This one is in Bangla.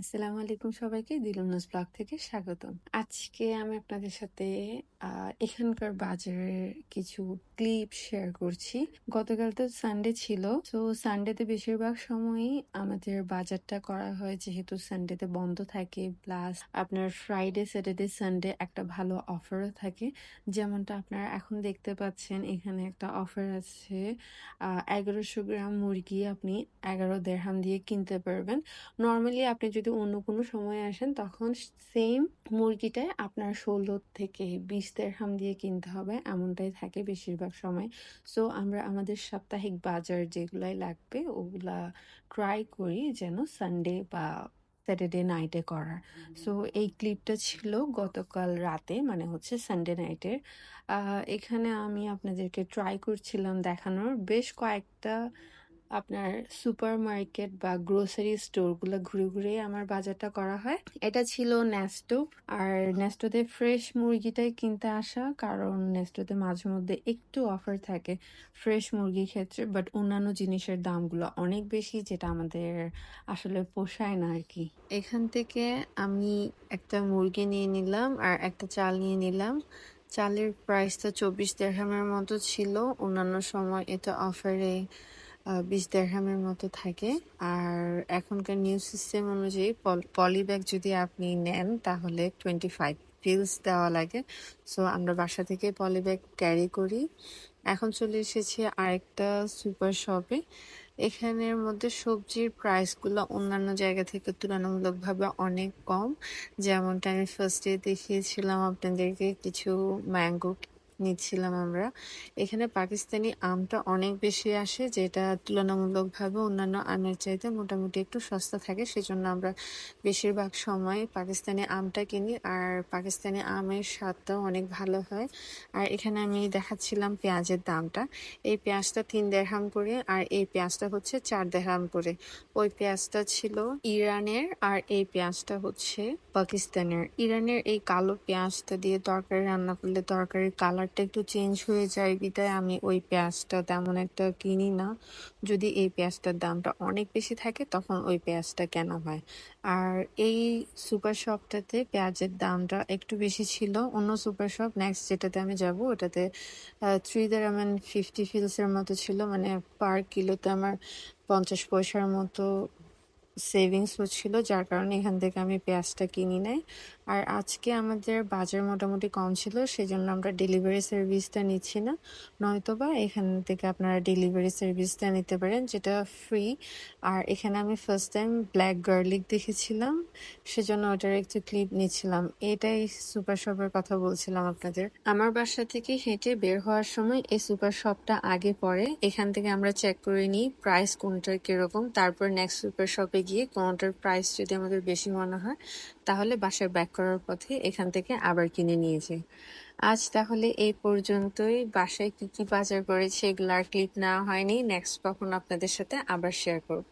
আসসালামু আলাইকুম সবাইকে দিলুনাস ব্লগ থেকে স্বাগতম। আজকে আমি আপনাদের সাথে এখানকার বাজারের কিছু ক্লিপ শেয়ার করছি। গতকাল তো সানডে ছিল, তো সানডেতে বেশিরভাগ সময়ই আমাদের বাজারটা করা হয় যেহেতু সানডেতে বন্ধ থাকে, প্লাস আপনার ফ্রাইডে স্যাটারডে সানডে একটা ভালো অফারও থাকে। যেমনটা আপনারা এখন দেখতে পাচ্ছেন, এখানে একটা অফার আছে এগারোশো গ্রাম মুরগি আপনি এগারো দেড়হাম দিয়ে কিনতে পারবেন। নর্মালি আপনি যদি অন্য কোনো সময় আসেন, তখন সেম মুরগিটাই আপনার ষোলো থেকে বিশ দেড়হাম দিয়ে কিনতে হবে। এমনটাই থাকে বেশিরভাগ সময়। সো আমরা আমাদের সাপ্তাহিক বাজার যেগুলাই লাগবে, ওগুলা ট্রাই করি যেন সানডে বা স্যাটারডে নাইটে করার। সো এই ক্লিপটা ছিল গতকাল রাতে মানে হচ্ছে সানডে নাইটের এখানে আমি আপনাদেরকে ট্রাই করছিলাম দেখানোর। বেশ কয়েকটা আপনার সুপার মার্কেট বা গ্রোসারি স্টোরগুলো ঘুরে ঘুরে আমার বাজারটা করা হয়। এটা ছিল নেস্টো আর নেস্টোতে ফ্রেশ মুরগিটাই কিনতে আসা, কারণ নেস্টোতে মাঝে মধ্যে একটু অফার থাকে ফ্রেশ মুরগির ক্ষেত্রে বাট অন্যান্য জিনিসের দামগুলো অনেক বেশি, যেটা আমাদের আসলে পোষায় না আর কি এখান থেকে আমি একটা মুরগি নিয়ে নিলাম, আর একটা চাল নিয়ে নিলাম। চালের প্রাইসটা চব্বিশ দেড়হামের মতো ছিল। অন্যান্য সময় এটা অফারে বিশ দেড়হামের মতো থাকে। আর এখনকার নিউ সিস্টেম অনুযায়ী পলি ব্যাগ যদি আপনি নেন, তাহলে টোয়েন্টি ফাইভ পিলস দেওয়া লাগে। সো আমরা বাসা থেকে পলি ব্যাগ ক্যারি করি। এখন চলে এসেছি আরেকটা সুপার শপে এখানের মধ্যে সবজির প্রাইসগুলো অন্যান্য জায়গা থেকে তুলনামূলকভাবে অনেক কম। যেমনটা আমি ফার্স্টে দেখিয়েছিলাম আপনাদেরকে, কিছু ম্যাঙ্গো নিচ্ছিলাম আমরা। এখানে পাকিস্তানি আমটা অনেক বেশি আসে, যেটা তুলনামূলকভাবে অন্যান্য আমের চাইতে মোটামুটি একটু সস্তা থাকে। সেজন্য আমরা বেশিরভাগ সময় পাকিস্তানি আমটা কিনি, আর পাকিস্তানি আমের স্বাদটাও অনেক ভালো হয়। আর এখানে আমি দেখাচ্ছিলাম পেঁয়াজের দামটা। এই পেঁয়াজটা তিন দেড়হাম করে, আর এই পেঁয়াজটা হচ্ছে চার দেড়হাম করে। ওই পেঁয়াজটা ছিল ইরানের, আর এই পেঁয়াজটা হচ্ছে পাকিস্তানের। ইরানের এই কালো পেঁয়াজটা দিয়ে তরকারি রান্না করলে তরকারির কালার কালারটা একটু চেঞ্জ হয়ে যায় বিদায় আমি ওই পেঁয়াজটা তেমন একটা কিনি না। যদি এই পেঁয়াজটার দামটা অনেক বেশি থাকে তখন ওই পেঁয়াজটা কেনা হয়? আর এই সুপার শপটাতে পেঁয়াজের দামটা একটু বেশি ছিল, অন্য সুপার শপ নেক্সট যেটাতে আমি যাব ওটাতে থ্রি দারামান ফিফটি ফিলসের মতো ছিল মানে পার কিলোতে আমার পঞ্চাশ পয়সার মতো সেভিংস হচ্ছিল, যার কারণে এখান থেকে আমি পেঁয়াজটা কিনি নাই। আর আজকে আমাদের বাজার মোটামুটি কম ছিল, সেজন্য আমরা ডেলিভারি সার্ভিসটা নিচ্ছি না। নয়তোবা এখান থেকে আপনারা ডেলিভারি সার্ভিসটা নিতে পারেন, যেটা ফ্রি আর এখানে আমি ফার্স্ট টাইম ব্ল্যাক গার্লিক দেখেছিলাম, সেজন্য ওটার একটু ক্লিপ নিচ্ছিলাম। এটাই সুপার শপের কথা বলছিলাম আপনাদের। আমার বাসা থেকে হেঁটে বের হওয়ার সময় এই সুপার শপটা আগে পরে এখান থেকে আমরা চেক করে নিই প্রাইস কোনটার কীরকম, তারপর নেক্সট সুপার শপে গিয়ে কোনোটার প্রাইস যদি আমাদের বেশি মনে হয়, তাহলে বাসায় ব্যাক করার পথে এখান থেকে আবার কিনে নিয়েছে আজ তাহলে এই পর্যন্তই। বাসায় কি কি বাজার করেছে এগুলো আর ক্লিপ নেওয়া হয়নি। নেক্সট কখন আপনাদের সাথে আবার শেয়ার করব।